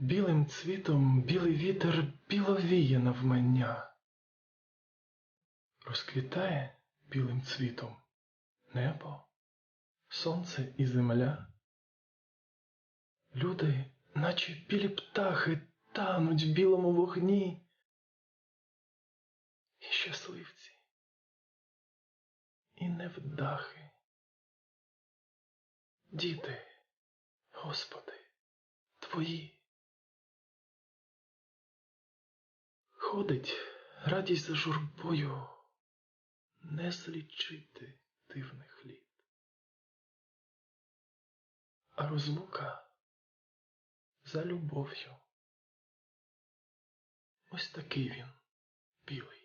Білим цвітом білий вітер біловіє навмання. Розквітає білим цвітом небо, сонце і земля. Люди, наче білі птахи, тануть в білому вогні. І щасливці, і невдахи. Діти, Господи, Твої. Ходить радість за журбою, не злічити дивних літ. А розлука за любов'ю. Ось такий він, білий.